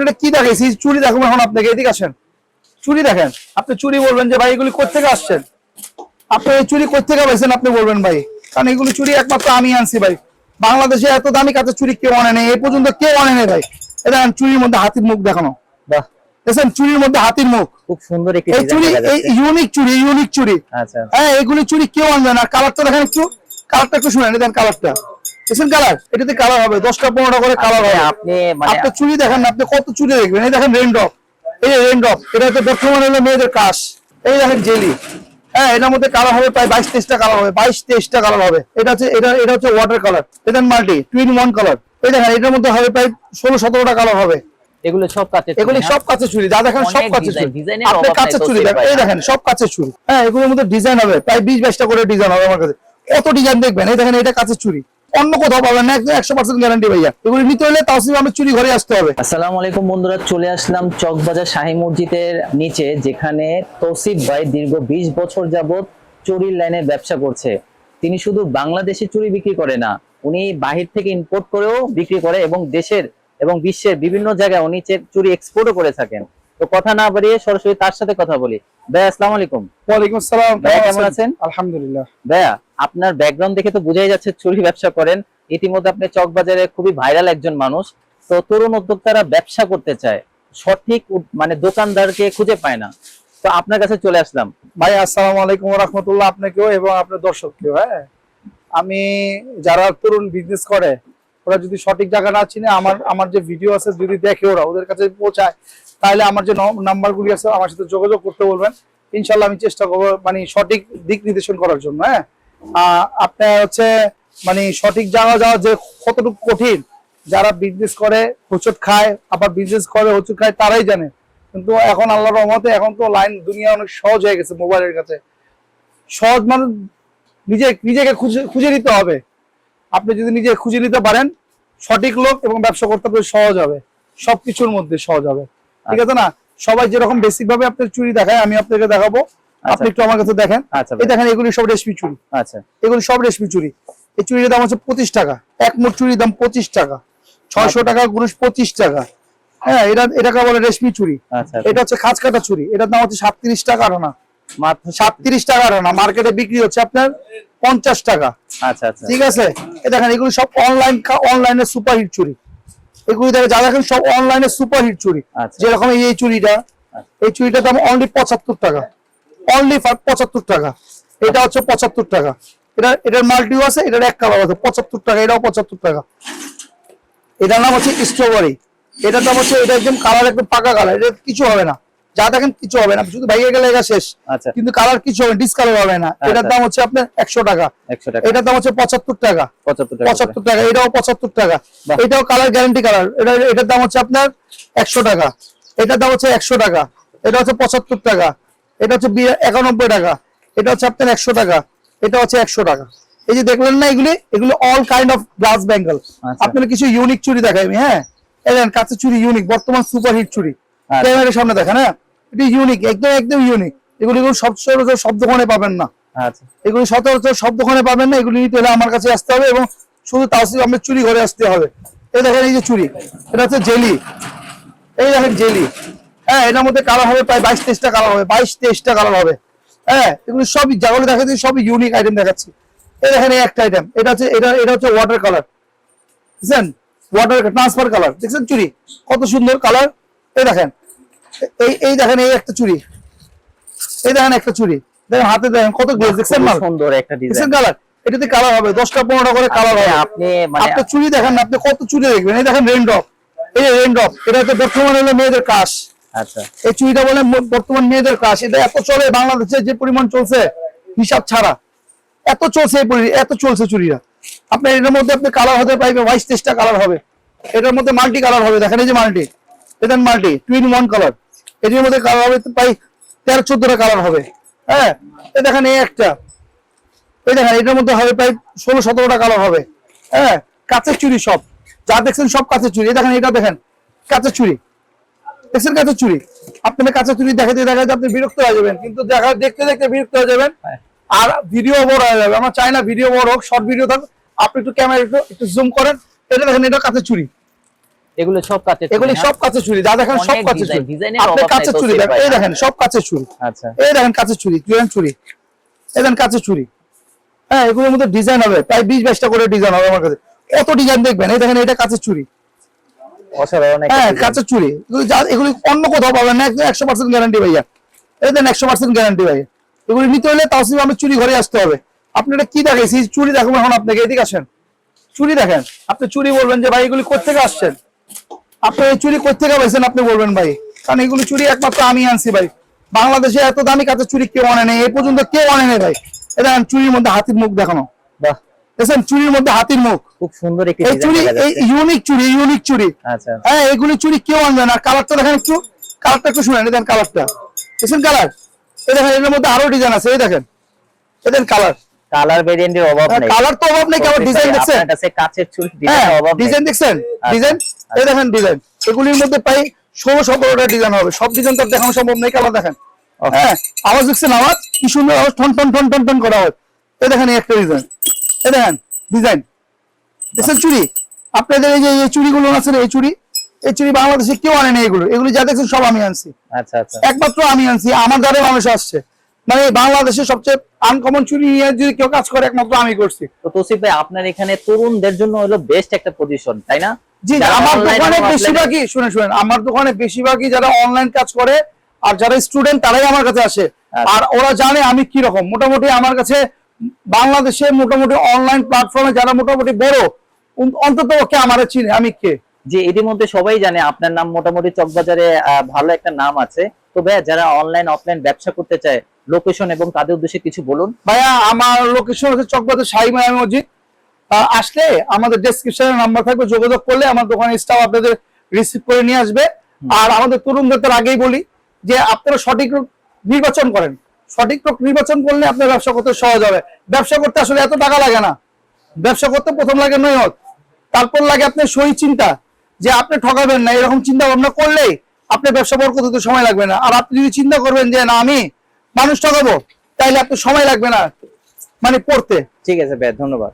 এটা কি দেখাইছি চুরি দেখুন এখন আপনাকে এদিকে আসেন। চুরি দেখেন। আপনি চুরি বলবেন যে ভাই এগুলি কোথেকে আসছেন? আপনি এই চুরি কোথেকে পাইছেন আপনি বলবেন ভাই কারণ এগুলি চুরি একমাত্র আমি আনছি ভাই। বাংলাদেশে এত দামি কাছে চুরি কেউ আনে নেই। এই পর্যন্ত কেউ আনে নেই ভাই। এটা চুরির মধ্যে হাতির মুখ দেখানো। বাহ। দেখছেন? চুরির মধ্যে হাতির মুখ। খুব সুন্দর একটি চুরি এই ইউনিক চুরি ইউনিক চুরি। আচ্ছা। হ্যাঁ এগুলি চুরি কেউ আনবে না। কালারটা দেখেন একটু। কালারটা একটু শুনেন দেন কালারটা। দেখছেন কালার? এটাতে কালার হবে দশটা পনেরোটা করে কালার হবে। আপনি মানে চুরি দেখেন আপনি কত চুরি দেখবেন? এই দেখেন রেনড্রপ এই যে রেনড্রপ এটা হচ্ছে বর্তমানে হলো মেয়েদের কাশ। এই দেখেন জেলি হ্যাঁ এটার মধ্যে কালার হবে প্রায় বাইশ তেইশটা কালার হবে বাইশ তেইশটা কালার হবে। এটা হচ্ছে এটা এটা হচ্ছে ওয়াটার কালার এটা মাল্টি টুইন ওয়ান কালার এই দেখেন এটার মধ্যে হবে প্রায় ষোলো সতেরোটা কালার হবে। এগুলো সব কাছে এগুলি সব কাছে চুরি যা দেখেন সব কাছে চুরি। আপনি কাছে চুরি দেখেন। এই দেখেন সব কাছে চুরি। হ্যাঁ এগুলোর মধ্যে ডিজাইন হবে প্রায় বিশ বাইশটা করে ডিজাইন হবে আমার কাছে। কত ডিজাইন দেখবেন। এই দেখেন এটা কাছে চুরি অন্য কোথাও পাবেন না একশো পার্সেন্ট গ্যারান্টি ভাইয়া। এগুলি নিতে হলে তাওসিফ আমি চুরি ঘরে আসতে হবে। আসসালামু আলাইকুম বন্ধুরা, চলে আসলাম চকবাজার শাহী মসজিদের নিচে, যেখানে তৌসিফ ভাই দীর্ঘ ২০ বছর যাবত চুরির লাইনে ব্যবসা করছে। তিনি শুধু বাংলাদেশে চুরি বিক্রি করে না, উনি বাহির থেকে ইম্পোর্ট করেও বিক্রি করে এবং দেশের এবং বিশ্বের বিভিন্ন জায়গায় উনি চুরি এক্সপোর্টও করে থাকেন। তো কথা না বাড়িয়ে সরাসরি তার সাথে কথা বলি। ভাই আসসালামু আলাইকুম। ওয়ালাইকুম আসসালাম। ভাইয়া কেমন আছেন? আলহামদুলিল্লাহ। ভাইয়া আপনার ব্যাকগ্রাউন্ড দেখে তো বোঝাই যাচ্ছে চুরি ব্যবসা করেন। ইতিমধ্যে আপনি চকবাজারে খুবই ভাইরাল একজন মানুষ। তো তরুণ উদ্যোক্তারা ব্যবসা করতে চায়। সঠিক মানে দোকানদারকে খুঁজে পায় না। তো আপনার কাছে চলে আসলাম। ভাই আসসালামু আলাইকুম রহমতুল্লাহ। আপনাকেও এবং আপনার দর্শককেও হ্যাঁ? আমি যারা তরুণ বিজনেস করে ওরা যদি সঠিক জায়গা না চিনে, আমার আমার যে ভিডিও আছে যদি দেখে ওরা, ওদের কাছে পৌঁছায়, তাহলে আমার যে নাম্বারগুলি আছে, আমার সাথে যোগাযোগ করতে বলবেন। ইনশাল্লাহ আমি চেষ্টা করব মানে সঠিক দিক নির্দেশন করার জন্য হ্যাঁ? আপনার হচ্ছে মানে সঠিক জায়গা যাওয়া যে কতটুকু কঠিন, যারা বিজনেস করে, হোচট খায়, আবার বিজনেস করে, হোচট খায়, তারাই জানে। কিন্তু এখন আল্লাহর রহমতে এখন তো লাইন দুনিয়া অনেক সহজ হয়ে গেছে মোবাইলের কাছে। সহজ মানে নিজে, নিজেকে খুঁজে খুঁজে নিতে হবে। আপনি যদি নিজে খুঁজে নিতে পারেন সঠিক লোক এবং ব্যবসা করতে আপনার সহজ হবে। সবকিছুর মধ্যে সহজ হবে। ঠিক আছে না? সবাই যেরকম বেসিক ভাবে আপনার চুরি দেখায় আমি আপনাকে দেখাবো। আপনি একটু আমার কাছে দেখেন। আচ্ছা এই দেখেন এগুলি সব রেশমি চুরি আচ্ছা। এগুলি সব রেশমি চুরি এই চুরির দাম হচ্ছে পঁচিশ টাকা। এক মোট চুরির দাম পঁচিশ টাকা। ছয়শো টাকা গুণুষ পঁচিশ টাকা। হ্যাঁ এটা এটাকে বলে রেশমি চুরি আচ্ছা এটা হচ্ছে খাঁচ কাটা চুরি এটার দাম হচ্ছে সাতত্রিশ টাকা আনা মাত্র সাতত্রিশ টাকা আনা মার্কেটে বিক্রি হচ্ছে আপনার পঞ্চাশ টাকা। আচ্ছা আচ্ছা। ঠিক আছে? এ দেখেন এগুলো সব অনলাইন অনলাইনে সুপার হিট চুরি। এগুলি দেখে যা দেখেন সব অনলাইনে সুপার হিট চুরি। আচ্ছা। যেরকম এই এই চুরিটা এই চুরিটার দাম অনলি পঁচাত্তর টাকা। অনলি পঁচাত্তর টাকা। এটা হচ্ছে পঁচাত্তর টাকা। এটা এটার মাল্টিও আছে এটার এক কালার আছে। পঁচাত্তর টাকা এটাও পঁচাত্তর টাকা। এটার নাম হচ্ছে স্ট্রবেরি এটার দাম হচ্ছে এটা একদম কালার একদম পাকা কালার এটা কিছু হবে না। যা দেখেন কিছু হবে না শুধু ভাইয়ে গেলে এটা শেষ। আচ্ছা। কিন্তু কালার কিছু হবে ডিসকালার হবে না। এটার দাম হচ্ছে আপনার একশো টাকা। এটার দাম হচ্ছে পঁচাত্তর টাকা। পঁচাত্তর টাকা। এটাও পঁচাত্তর টাকা। এটাও কালার গ্যারান্টি কালার এটা এটার দাম হচ্ছে আপনার একশো টাকা। এটার দাম হচ্ছে একশো টাকা। এটা হচ্ছে পঁচাত্তর টাকা। এটা হচ্ছে একানব্বই টাকা। এটা হচ্ছে আপনার একশো টাকা। এটা হচ্ছে একশো টাকা। এই যে দেখলেন না এগুলি? এগুলো all kind of glass Bengal আচ্ছা। আপনার কিছু ইউনিক চুরি দেখাই আমি হ্যাঁ? কাছে চুরি ইউনিক বর্তমান সুপার হিট চুরি। আচ্ছা। ক্যামেরার সামনে দেখেন হ্যাঁ? এটি ইউনিক একদম একদম ইউনিক এগুলি এগুলো সব সব দোকানে পাবেন না। আচ্ছা। এগুলি সচরাচর সব দোকানে পাবেন না এগুলি নিতে হলে আমার কাছে আসতে হবে এবং শুধু তাওসিফ আহমেদ চুরি ঘরে আসতে হবে। এই দেখেন এই যে চুরি এটা হচ্ছে জেলি। এই দেখেন জেলি। হ্যাঁ এটার মধ্যে কালার হবে প্রায় বাইশ তেইশটা কালার হবে বাইশ তেইশটা কালার হবে। হ্যাঁ এগুলো সবই যেগুলো দেখাচ্ছি সবই ইউনিক আইটেম দেখাচ্ছি। এই দেখেন এই একটা আইটেম এটা হচ্ছে এটা এটা হচ্ছে ওয়াটার কালার বুঝছেন? ওয়াটার ট্রান্সফার কালার দেখছেন চুরি? কত সুন্দর কালার এই দেখেন এই এই দেখেন এই একটা চুরি এই দেখেন একটা চুরি দেখেন হাতে দেখেন কত গ্লেজ দেখছেন মাল? সুন্দর একটা ডিজাইন কালার এটাতে কালার হবে দশটা পনেরোটা করে কালার হবে। আপনি মানে আপনি চুরি দেখেন আপনি কত চুরি দেখবেন? এই দেখেন এই এটা বর্তমানে হলো মেয়েদের কাশ আচ্ছা। এই বলে বর্তমান মেয়েদের কাশ এটা এত চলে বাংলাদেশে যে পরিমাণ চলছে হিসাব ছাড়া। এত চলছে এত চলছে চুরিটা আপনার এটার মধ্যে আপনি কালার হতে পারবে বাইশ তেইশটা কালার হবে। এটার মধ্যে মাল্টি কালার হবে। দেখেন এই যে মাল্টি এটা মাল্টি টুইন ওয়ান কালার এটির মধ্যে কালার হবে প্রায় তেরো চোদ্দটা কালার হবে। হ্যাঁ? এই দেখেন এই একটা। এই দেখেন এটার মধ্যে হবে প্রায় ষোলো সতেরোটা কালার হবে। হ্যাঁ? কাঁচের চুরি সব। যা দেখছেন সব কাঁচের চুরি। দেখেন এটা দেখেন কাঁচের চুরি। দেখছেন কাঁচের চুরি? আপনার কাঁচের চুরি দেখাতে দেখাতে আপনি বিরক্ত হয়ে যাবেন কিন্তু দেখা দেখতে দেখতে বিরক্ত হয়ে যাবেন। হ্যাঁ। আর ভিডিও বড় হয়ে যাবে। আমরা চাই না ভিডিও বড় হোক শর্ট ভিডিও থাক আপনি একটু ক্যামেরা একটু একটু জুম করেন। এটা দেখেন এটা কাঁচের চুরি। এগুলো সব কাছে এগুলি সব কাঁচের চুরি যা দেখেন সব চুরি। চুরি দেখেন ভাই, এই দেখেন সব চুরি। আচ্ছা। এই দেখেন কাঁচের চুরি চুরেন চুরি। এই দেখেন কাঁচের চুরি। হ্যাঁ এগুলোর মধ্যে ডিজাইন হবে প্রায় বিশ বাইশটা করে ডিজাইন হবে আমার কাছে। কত ডিজাইন দেখবেন? এই দেখেন এটা চুরি। হ্যাঁ। চুরি। এগুলি অন্য কোথাও পাবেন না একদম একশো পার্সেন্ট গ্যারান্টি ভাইয়া। এই দেন একশো পার্সেন্ট গ্যারান্টি ভাইয়া। এগুলি নিতে হলে তাওসিফ আমি চুরি ঘরে আসতে হবে। আপনি এটা কি দেখাইছি? চুরি দেখাবো এখন আপনাকে এদিকে আসেন। চুরি দেখেন। আপনি চুরি বলবেন যে ভাই এগুলি কোথেকে আসছেন? আপনি এই চুরি কোথেকে পাইছেন আপনি বলবেন ভাই? কারণ এগুলি চুরি একমাত্র আমি আনছি ভাই। বাংলাদেশে এত দামি কাঁচের চুরি কেউ আনে নেই এই পর্যন্ত কেউ আনে নেই ভাই। এটা দেখেন চুরির মধ্যে হাতির মুখ দেখানো। বাহ। দেখছেন চুরির মধ্যে হাতির মুখ। খুব সুন্দর একটি এই চুরি এই ইউনিক চুরি ইউনিক চুরি। আচ্ছা। হ্যাঁ এগুলি চুরি কেউ আনবে না। কালারটা দেখেন একটু কালারটা একটু শুনেন দেখেন কালারটা। দেখছেন কালার। এই দেখেন এর মধ্যে আরও ডিজাইন আছে এই দেখেন। এই দেখেন কালার। কালার ভেরিয়েন্টের অভাব নেই। কালার তো অভাব নেই কেবল ডিজাইন দেখছেন আপনার কাছে কাচের চুল হ্যাঁ ডিজাইন অভাব নেই। ডিজাইন দেখছেন? ডিজাইন এই দেখেন ডিজাইন এগুলির মধ্যে প্রায় ষোলো সতেরোটা ডিজাইন হবে। সব ডিজাইন তো দেখানো সম্ভব নেই কালার দেখেন। হ্যাঁ আওয়াজ দেখছেন আওয়াজ? কি সুন্দর আওয়াজ? টন টন টন টন টন করা হয়। এই দেখেন একটা ডিজাইন এই দেখেন ডিজাইন দেখছেন চুরি? আপনাদের এই যে এই চুরিগুলো আছে এই চুড়ি এই চুরি বাংলাদেশে কেউ আনে না এগুলো। এগুলি যা দেখছেন সব আমি আনছি। আচ্ছা আচ্ছা। একমাত্র আমি আনছি। আমার দ্বারা মানুষ আসছে। মানে বাংলাদেশে সবচেয়ে আনকমন চুরি নিয়ে যদি কেউ কাজ করে একমাত্র আমি করছি। তো তৌসিফ ভাই আপনার এখানে তরুণদের জন্য হলো বেস্ট একটা পজিশন তাই না? জি আমার দোকানে বেশিরভাগই শুনে শুনেন আমার দোকানে বেশিরভাগই যারা অনলাইন কাজ করে আর যারা স্টুডেন্ট তারাই আমার কাছে আসে। আচ্ছা। আর ওরা জানে আমি কি রকম মোটামুটি আমার কাছে বাংলাদেশে মোটামুটি অনলাইন প্ল্যাটফর্মে যারা মোটামুটি বড় অন্তত ওকে আমার চিনে আমি কে? যে ইতিমধ্যে সবাই জানে আপনার নাম মোটামুটি চকবাজারে ভালো একটা নাম আছে। তো ভাইয়া যারা অনলাইন অফলাইন ব্যবসা করতে চায় লোকেশন এবং তাদের উদ্দেশ্যে কিছু বলুন। ভাইয়া আমার লোকেশন হচ্ছে চকবাজার শাহী মায়া মসজিদ। আসলে আমাদের ডেসক্রিপশনে নাম্বার থাকবে যোগাযোগ করলে আমার দোকানের স্টাফ আপনাদের রিসিভ করে নিয়ে আসবে। আর আমাদের তরুণদের তার আগেই বলি যে আপনারা সঠিক নির্বাচন করেন। সঠিক নির্বাচন করলে আপনার ব্যবসা করতে সহজ হবে। ব্যবসা করতে আসলে এত টাকা লাগে না। ব্যবসা করতে প্রথম লাগে নয়ত তারপর লাগে আপনার সহি চিন্তা যে আপনি ঠকাবেন না। এরকম চিন্তা ভাবনা করলেই আপনার ব্যবসা বরকত হতে সময় লাগবে না। আর আপনি যদি চিন্তা করবেন যে না আমি মানুষ ঠকাবো তাইলে আপনি সময় লাগবে না। মানে পড়তে। ঠিক আছে ভাই ধন্যবাদ।